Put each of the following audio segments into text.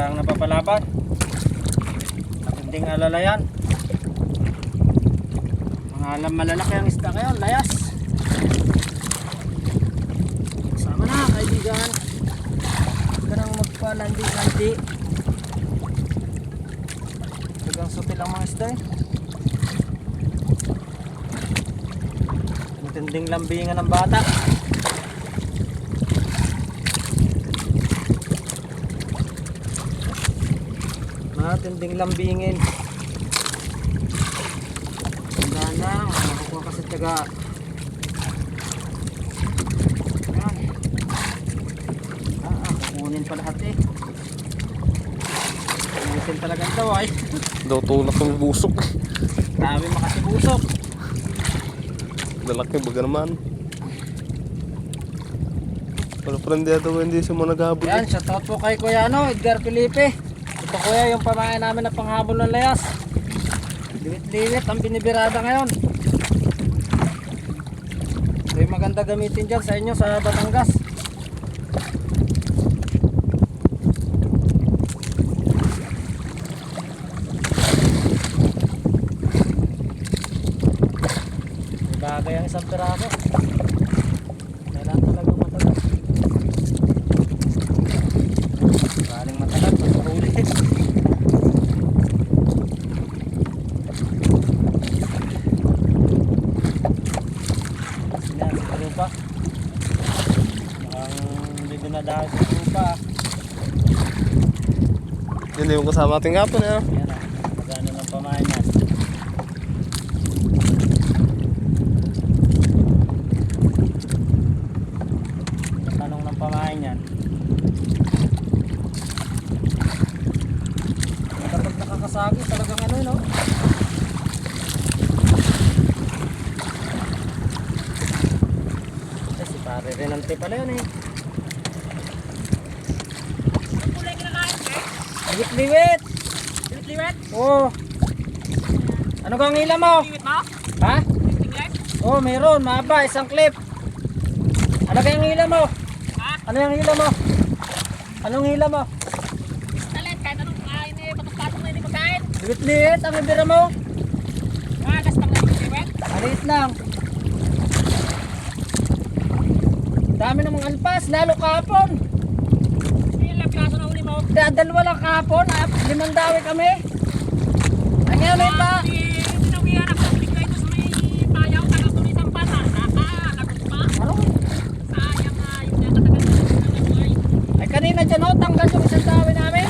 Parang napapalaban. Matinding alala yan. Mga alam malalaki ang isda ngayon, layas. Sama na kaibigan. Huwag ka nang magpalandi-landi. Tagang sutil ang mga isda eh. Matinding lambingan ng bata. Matinding lambingin. Tanda na, makakuha kasi taga. Yan. Ah, ah, kukunin pa lahat eh. Kukunin talaga ito ay. Daw tulak ng busok. Dami makasibusok. Lalaki baga naman. Pero friend dito hindi siya mo naghabol. Yan, shoutout po kay Kuya ano, Edgar Felipe. Ito kuya, yung pamain namin na panghabol ng layas. Liwit-liwit ang binibirada ngayon. Ito yung maganda gamitin dyan sa inyo sa Batangas. Bagay ang isang piraso. Na dahil sa lupa. Yun yung kasama ating hapon. Eh. Yan ah, magano ng pamain yan. Tanong ng pamain yan. Kapag nakakasagi, talagang ano no? Kasi pare rin ang pala yun eh. Liwit-liwit! Liwit-liwit. Oo. Ano kang hila mo? Liwit mo? Ha? Liwit-liwit. Oo, oh, meron. Mahaba, isang clip. Ano kayang hila mo? Ha? Ano yung hila mo? Anong hila mo? Talent, kahit anong kain eh. Patong-patong na hindi magkain. Liwit-liwit ang ibira mo. Ah, gas pang liwit-liwit. Maliit lang. Dami namang alpas, lalo kahapon. Yung lang piraso na uli mo. Kaya dalawa lang kahapon, ah, limang dawi kami. Ay ngayon na pa. Ano? Ay kanina dyan oh, tanggal yung isang dawi namin.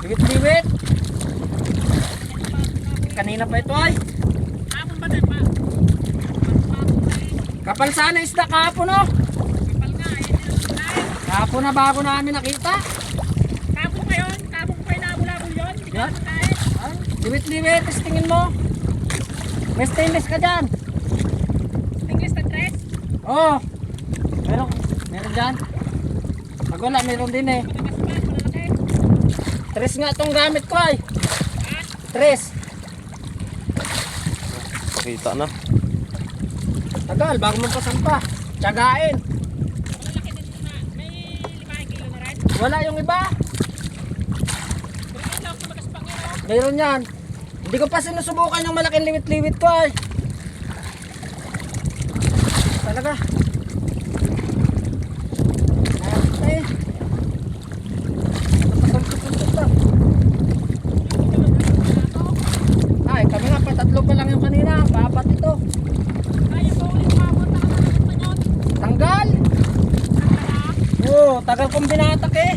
Liwit-liwit. Kanina pa ito ay. Kapal sana isda kahapon oh. Kahapon na bago namin nakita. Kapong ngayon. Kapong pa yung nabulabol yun. Hindi ka magkain. Ay, liwit-liwit, tapos tingin mo. May stainless ka dyan. Tingis na tres. Oo. Oh, meron, meron dyan. Pag wala, meron din eh. Pa. Tres nga itong gamit ko ay. Tres. Pakita na. Tagal, bago mo pasampa. Tsagain. Malalaki din na. May limang kilo na rin. Wala yung iba. Meron yan. Hindi ko pa sinusubukan yung malaking liwit-liwit ko ay. Talaga. Ay. Napasangkot-sangkot lang. Ay, kami nga pa tatlo pa lang yung kanina. Papat ito. Kaya pa ulit umabot na kapatid pa yun. Tanggal. Oo, tagal kong binatak eh.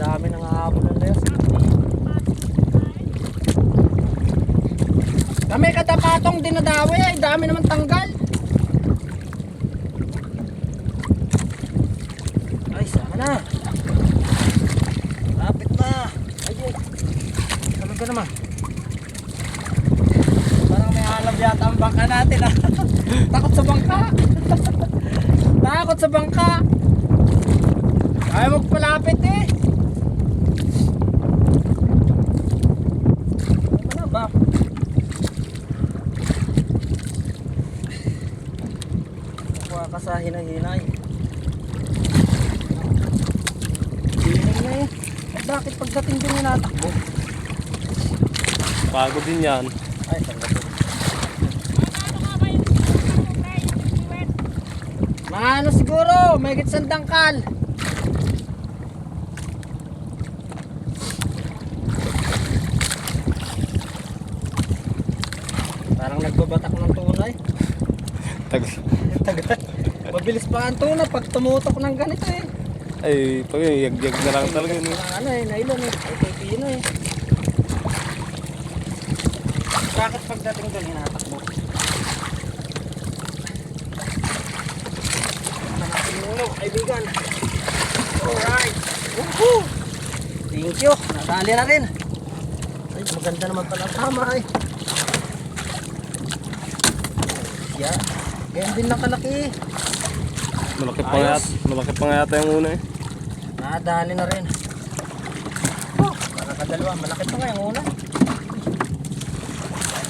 Dami nang hahabol ng layas. Kami katapatong dinadawi ay dami naman tanggal. Ay, sama na. Lapit na. Ayun. Sabi ka naman. Parang may alam yata ang bangka natin ah. Takot sa bangka. Takot sa bangka. Ayaw magpalapit eh. Ano na ba? Kuha ka sa hinay-hinay. niya eh. Eh, bakit pagdating din niya natakbo? Pagod din yan. Ay, tanda ko. Ano nga ba yung ano, pre, yung siwet? Mga ano siguro, may gitsang dangkal. Parang nagbabatak ng tunay. Tag Tagal. Mabilis pa ang tuna pag tumutok ng ganito eh. ay, pag yag-yag na lang talaga. Parang ano eh, nylon eh. Ay, pipino eh. Bakit pagdating doon hinatakbo? Nuno, kaibigan. Alright. Woohoo! Thank you. Natali na rin. Ay, maganda naman pala tama eh. Yeah. Ganyan din nakalaki. Eh. Malaki pa nga, malaki pa nga yata yung una eh. Nadali na rin. Oh, malaki dalawa. Pa nga yung una. Ay,